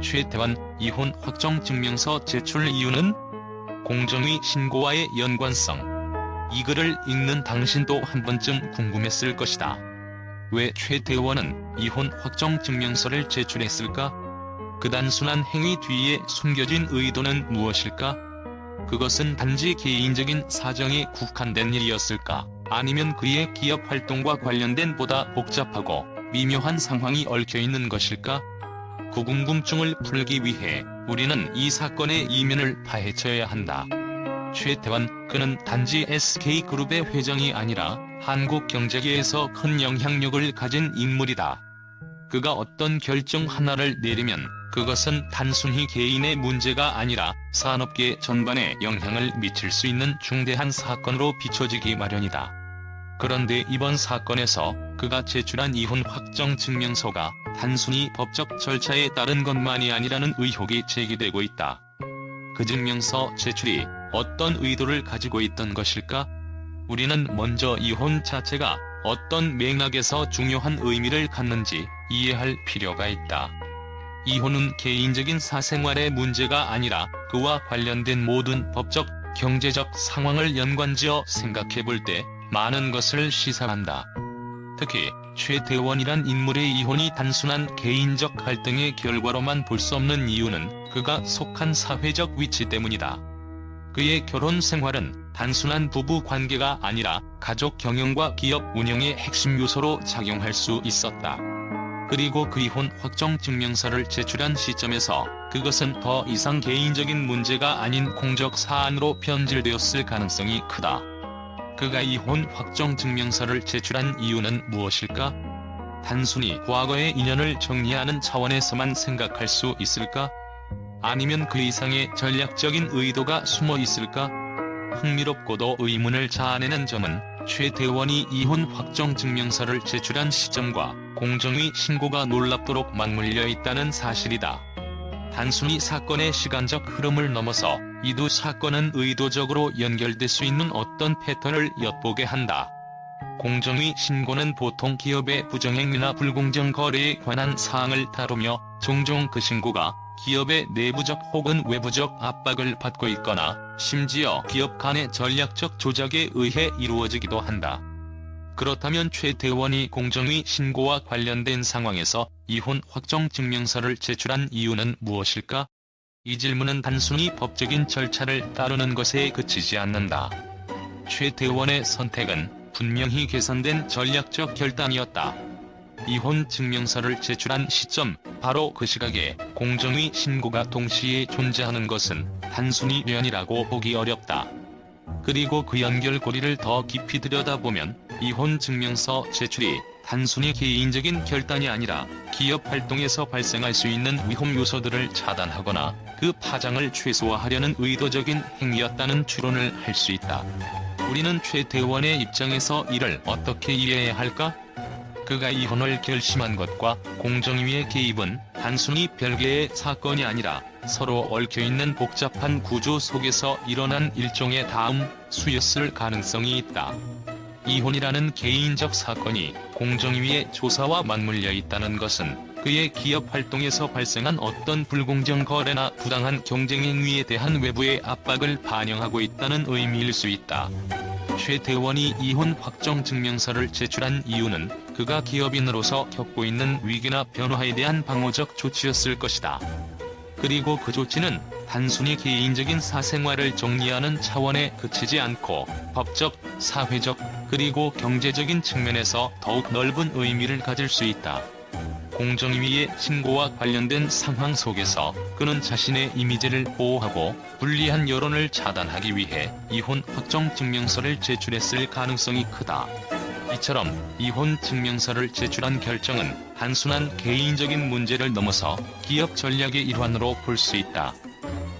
최태원 이혼 확정 증명서 제출 이유는 공정위 신고와의 연관성. 이 글을 읽는 당신도 한 번쯤 궁금했을 것이다. 왜 최태원은 이혼 확정 증명서를 제출했을까? 그 단순한 행위 뒤에 숨겨진 의도는 무엇일까? 그것은 단지 개인적인 사정에 국한된 일이었을까? 아니면 그의 기업 활동과 관련된 보다 복잡하고 미묘한 상황이 얽혀 있는 것일까? 그 궁금증을 풀기 위해 우리는 이 사건의 이면을 파헤쳐야 한다. 최태원 그는 단지 SK그룹의 회장이 아니라 한국 경제계에서 큰 영향력을 가진 인물이다. 그가 어떤 결정 하나를 내리면 그것은 단순히 개인의 문제가 아니라 산업계 전반에 영향을 미칠 수 있는 중대한 사건으로 비춰지기 마련이다. 그런데 이번 사건에서 그가 제출한 이혼 확정 증명서가 단순히 법적 절차에 따른 것만이 아니라는 의혹이 제기되고 있다. 그 증명서 제출이 어떤 의도를 가지고 있던 것일까? 우리는 먼저 이혼 자체가 어떤 맥락에서 중요한 의미를 갖는지 이해할 필요가 있다. 이혼은 개인적인 사생활의 문제가 아니라 그와 관련된 모든 법적, 경제적 상황을 연관지어 생각해 볼 때 많은 것을 시사한다. 특히 최대원이란 인물의 이혼이 단순한 개인적 갈등의 결과로만 볼 수 없는 이유는 그가 속한 사회적 위치 때문이다. 그의 결혼 생활은 단순한 부부 관계가 아니라 가족 경영과 기업 운영의 핵심 요소로 작용할 수 있었다. 그리고 그 이혼 확정 증명서를 제출한 시점에서 그것은 더 이상 개인적인 문제가 아닌 공적 사안으로 변질되었을 가능성이 크다. 그가 이혼 확정 증명서를 제출한 이유는 무엇일까? 단순히 과거의 인연을 정리하는 차원에서만 생각할 수 있을까? 아니면 그 이상의 전략적인 의도가 숨어 있을까? 흥미롭고도 의문을 자아내는 점은 최 대원이 이혼 확정 증명서를 제출한 시점과 공정위 신고가 놀랍도록 맞물려 있다는 사실이다. 단순히 사건의 시간적 흐름을 넘어서 이 두 사건은 의도적으로 연결될 수 있는 어떤 패턴을 엿보게 한다. 공정위 신고는 보통 기업의 부정행위나 불공정 거래에 관한 사항을 다루며 종종 그 신고가 기업의 내부적 혹은 외부적 압박을 받고 있거나 심지어 기업 간의 전략적 조작에 의해 이루어지기도 한다. 그렇다면 최 대원이 공정위 신고와 관련된 상황에서 이혼 확정 증명서를 제출한 이유는 무엇일까? 이 질문은 단순히 법적인 절차를 따르는 것에 그치지 않는다. 최 대원의 선택은 분명히 계산된 전략적 결단이었다. 이혼 증명서를 제출한 시점, 바로 그 시각에 공정위 신고가 동시에 존재하는 것은 단순히 우연이라고 보기 어렵다. 그리고 그 연결고리를 더 깊이 들여다보면 이혼 증명서 제출이 단순히 개인적인 결단이 아니라 기업 활동에서 발생할 수 있는 위험 요소들을 차단하거나 그 파장을 최소화하려는 의도적인 행위였다는 추론을 할 수 있다. 우리는 최 대원의 입장에서 이를 어떻게 이해해야 할까? 그가 이혼을 결심한 것과 공정위의 개입은 단순히 별개의 사건이 아니라 서로 얽혀있는 복잡한 구조 속에서 일어난 일종의 다음 수였을 가능성이 있다. 이혼이라는 개인적 사건이 공정위의 조사와 맞물려 있다는 것은 그의 기업 활동에서 발생한 어떤 불공정 거래나 부당한 경쟁 행위에 대한 외부의 압박을 반영하고 있다는 의미일 수 있다. 최 대원이 이혼 확정 증명서를 제출한 이유는 그가 기업인으로서 겪고 있는 위기나 변화에 대한 방어적 조치였을 것이다. 그리고 그 조치는 단순히 개인적인 사생활을 정리하는 차원에 그치지 않고 법적, 사회적, 그리고 경제적인 측면에서 더욱 넓은 의미를 가질 수 있다. 공정위의 신고와 관련된 상황 속에서 그는 자신의 이미지를 보호하고 불리한 여론을 차단하기 위해 이혼 확정 증명서를 제출했을 가능성이 크다. 이처럼 이혼 증명서를 제출한 결정은 단순한 개인적인 문제를 넘어서 기업 전략의 일환으로 볼 수 있다.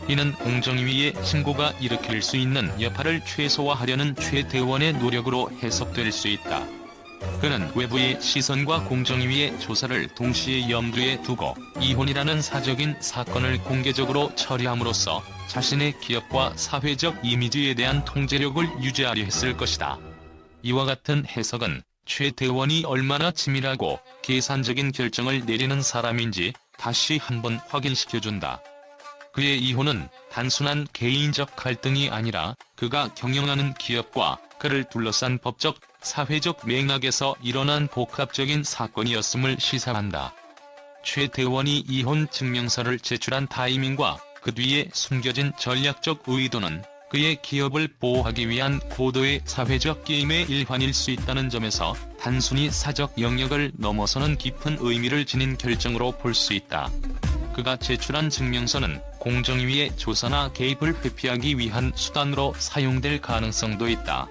이는 공정위의 신고가 일으킬 수 있는 여파를 최소화하려는 최대원의 노력으로 해석될 수 있다. 그는 외부의 시선과 공정위의 조사를 동시에 염두에 두고 이혼이라는 사적인 사건을 공개적으로 처리함으로써 자신의 기업과 사회적 이미지에 대한 통제력을 유지하려 했을 것이다. 이와 같은 해석은 최 대원이 얼마나 치밀하고 계산적인 결정을 내리는 사람인지 다시 한번 확인시켜준다. 그의 이혼은 단순한 개인적 갈등이 아니라 그가 경영하는 기업과 그를 둘러싼 법적, 사회적 맥락에서 일어난 복합적인 사건이었음을 시사한다. 최대원이 이혼 증명서를 제출한 타이밍과 그 뒤에 숨겨진 전략적 의도는 그의 기업을 보호하기 위한 고도의 사회적 게임의 일환일 수 있다는 점에서 단순히 사적 영역을 넘어서는 깊은 의미를 지닌 결정으로 볼 수 있다. 그가 제출한 증명서는 공정위의 조사나 개입을 회피하기 위한 수단으로 사용될 가능성도 있다.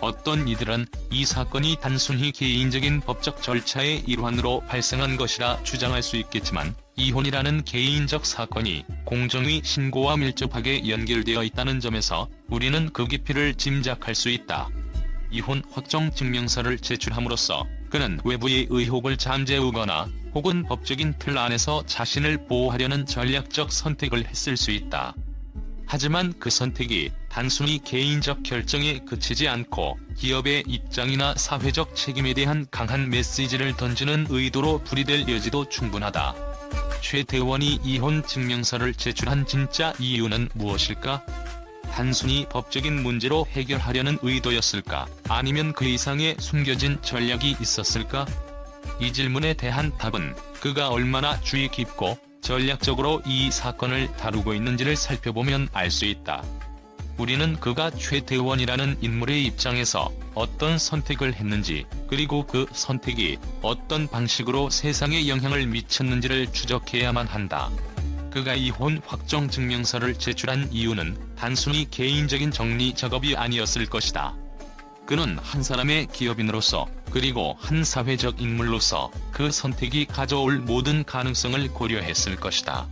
어떤 이들은 이 사건이 단순히 개인적인 법적 절차의 일환으로 발생한 것이라 주장할 수 있겠지만 이혼이라는 개인적 사건이 공정위 신고와 밀접하게 연결되어 있다는 점에서 우리는 그 깊이를 짐작할 수 있다. 이혼 확정 증명서를 제출함으로써 그는 외부의 의혹을 잠재우거나 혹은 법적인 틀 안에서 자신을 보호하려는 전략적 선택을 했을 수 있다. 하지만 그 선택이 단순히 개인적 결정에 그치지 않고 기업의 입장이나 사회적 책임에 대한 강한 메시지를 던지는 의도로 풀이될 여지도 충분하다. 최 대원이 이혼 증명서를 제출한 진짜 이유는 무엇일까? 단순히 법적인 문제로 해결하려는 의도였을까? 아니면 그 이상의 숨겨진 전략이 있었을까? 이 질문에 대한 답은 그가 얼마나 주의 깊고 전략적으로 이 사건을 다루고 있는지를 살펴보면 알 수 있다. 우리는 그가 최대원이라는 인물의 입장에서 어떤 선택을 했는지, 그리고 그 선택이 어떤 방식으로 세상에 영향을 미쳤는지를 추적해야만 한다. 그가 이혼 확정 증명서를 제출한 이유는 단순히 개인적인 정리 작업이 아니었을 것이다. 그는 한 사람의 기업인으로서 그리고 한 사회적 인물로서 그 선택이 가져올 모든 가능성을 고려했을 것이다.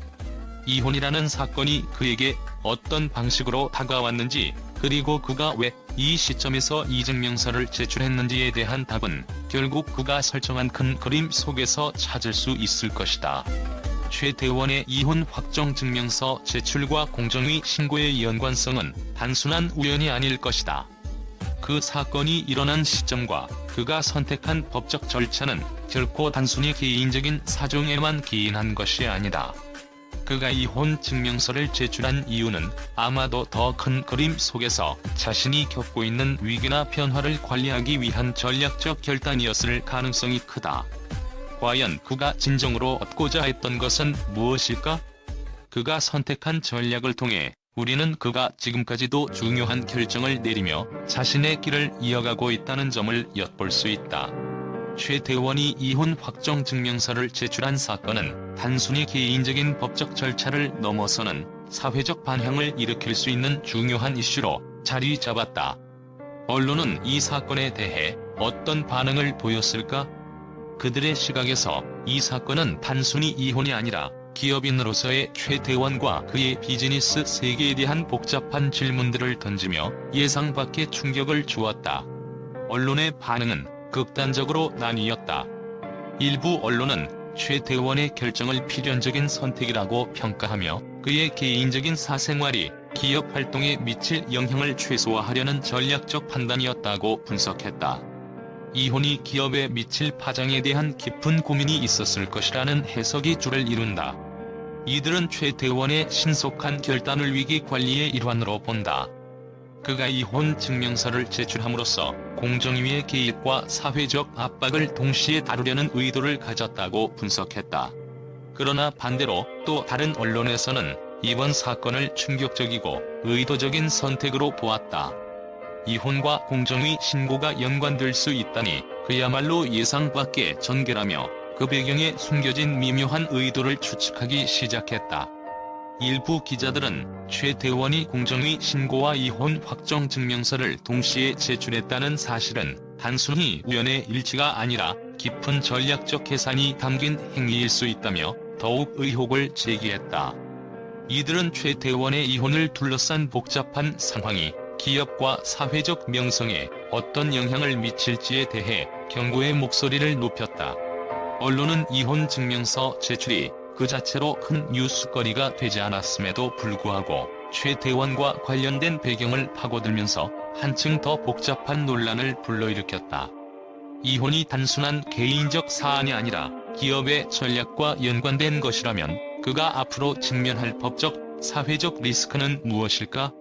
이혼이라는 사건이 그에게 어떤 방식으로 다가왔는지 그리고 그가 왜 이 시점에서 이 증명서를 제출했는지에 대한 답은 결국 그가 설정한 큰 그림 속에서 찾을 수 있을 것이다. 최 대원의 이혼 확정 증명서 제출과 공정위 신고의 연관성은 단순한 우연이 아닐 것이다. 그 사건이 일어난 시점과 그가 선택한 법적 절차는 결코 단순히 개인적인 사정에만 기인한 것이 아니다. 그가 이혼 증명서를 제출한 이유는 아마도 더 큰 그림 속에서 자신이 겪고 있는 위기나 변화를 관리하기 위한 전략적 결단이었을 가능성이 크다. 과연 그가 진정으로 얻고자 했던 것은 무엇일까? 그가 선택한 전략을 통해 우리는 그가 지금까지도 중요한 결정을 내리며 자신의 길을 이어가고 있다는 점을 엿볼 수 있다. 최 대원이 이혼 확정 증명서를 제출한 사건은 단순히 개인적인 법적 절차를 넘어서는 사회적 반향을 일으킬 수 있는 중요한 이슈로 자리 잡았다. 언론은 이 사건에 대해 어떤 반응을 보였을까? 그들의 시각에서 이 사건은 단순히 이혼이 아니라 기업인으로서의 최대원과 그의 비즈니스 세계에 대한 복잡한 질문들을 던지며 예상 밖의 충격을 주었다. 언론의 반응은 극단적으로 나뉘었다. 일부 언론은 최대원의 결정을 필연적인 선택이라고 평가하며 그의 개인적인 사생활이 기업 활동에 미칠 영향을 최소화하려는 전략적 판단이었다고 분석했다. 이혼이 기업에 미칠 파장에 대한 깊은 고민이 있었을 것이라는 해석이 줄을 이룬다. 이들은 최대원의 신속한 결단을 위기 관리의 일환으로 본다. 그가 이혼 증명서를 제출함으로써 공정위의 개입과 사회적 압박을 동시에 다루려는 의도를 가졌다고 분석했다. 그러나 반대로 또 다른 언론에서는 이번 사건을 충격적이고 의도적인 선택으로 보았다. 이혼과 공정위 신고가 연관될 수 있다니 그야말로 예상 밖의 전개라며 그 배경에 숨겨진 미묘한 의도를 추측하기 시작했다. 일부 기자들은 최 대원이 공정위 신고와 이혼 확정 증명서를 동시에 제출했다는 사실은 단순히 우연의 일치가 아니라 깊은 전략적 계산이 담긴 행위일 수 있다며 더욱 의혹을 제기했다. 이들은 최 대원의 이혼을 둘러싼 복잡한 상황이 기업과 사회적 명성에 어떤 영향을 미칠지에 대해 경고의 목소리를 높였다. 언론은 이혼 증명서 제출이 그 자체로 큰 뉴스거리가 되지 않았음에도 불구하고 최 대원과 관련된 배경을 파고들면서 한층 더 복잡한 논란을 불러일으켰다. 이혼이 단순한 개인적 사안이 아니라 기업의 전략과 연관된 것이라면 그가 앞으로 직면할 법적, 사회적 리스크는 무엇일까?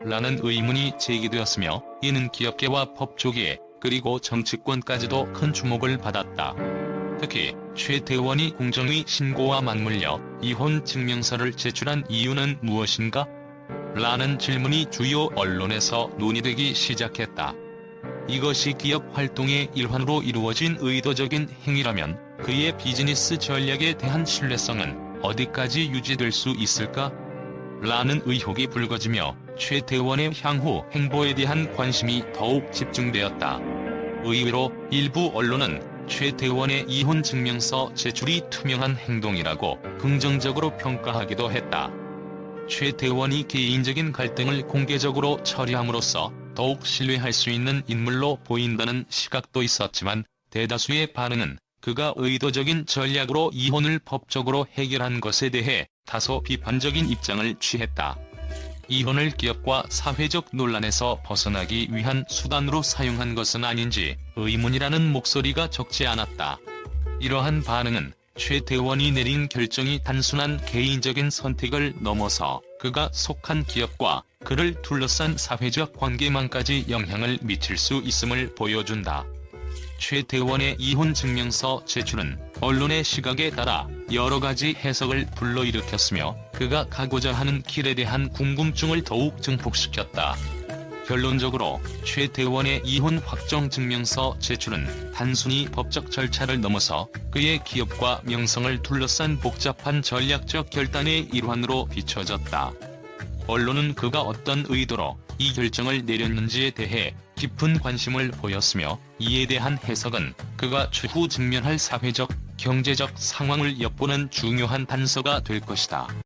라는 의문이 제기되었으며 이는 기업계와 법조계 그리고 정치권까지도 큰 주목을 받았다. 특히 최대원이 공정위 신고와 맞물려 이혼 증명서를 제출한 이유는 무엇인가? 라는 질문이 주요 언론에서 논의되기 시작했다. 이것이 기업 활동의 일환으로 이루어진 의도적인 행위라면 그의 비즈니스 전략에 대한 신뢰성은 어디까지 유지될 수 있을까? 라는 의혹이 불거지며 최대원의 향후 행보에 대한 관심이 더욱 집중되었다. 의외로 일부 언론은 최대원의 이혼 증명서 제출이 투명한 행동이라고 긍정적으로 평가하기도 했다. 최대원이 개인적인 갈등을 공개적으로 처리함으로써 더욱 신뢰할 수 있는 인물로 보인다는 시각도 있었지만 대다수의 반응은 그가 의도적인 전략으로 이혼을 법적으로 해결한 것에 대해 다소 비판적인 입장을 취했다. 이혼을 기업과 사회적 논란에서 벗어나기 위한 수단으로 사용한 것은 아닌지 의문이라는 목소리가 적지 않았다. 이러한 반응은 최대원이 내린 결정이 단순한 개인적인 선택을 넘어서 그가 속한 기업과 그를 둘러싼 사회적 관계망까지 영향을 미칠 수 있음을 보여준다. 최대원의 이혼 증명서 제출은 언론의 시각에 따라 여러 가지 해석을 불러일으켰으며 그가 가고자 하는 길에 대한 궁금증을 더욱 증폭시켰다. 결론적으로 최대원의 이혼 확정 증명서 제출은 단순히 법적 절차를 넘어서 그의 기업과 명성을 둘러싼 복잡한 전략적 결단의 일환으로 비춰졌다. 언론은 그가 어떤 의도로 이 결정을 내렸는지에 대해 깊은 관심을 보였으며 이에 대한 해석은 그가 추후 직면할 사회적, 경제적 상황을 엿보는 중요한 단서가 될 것이다.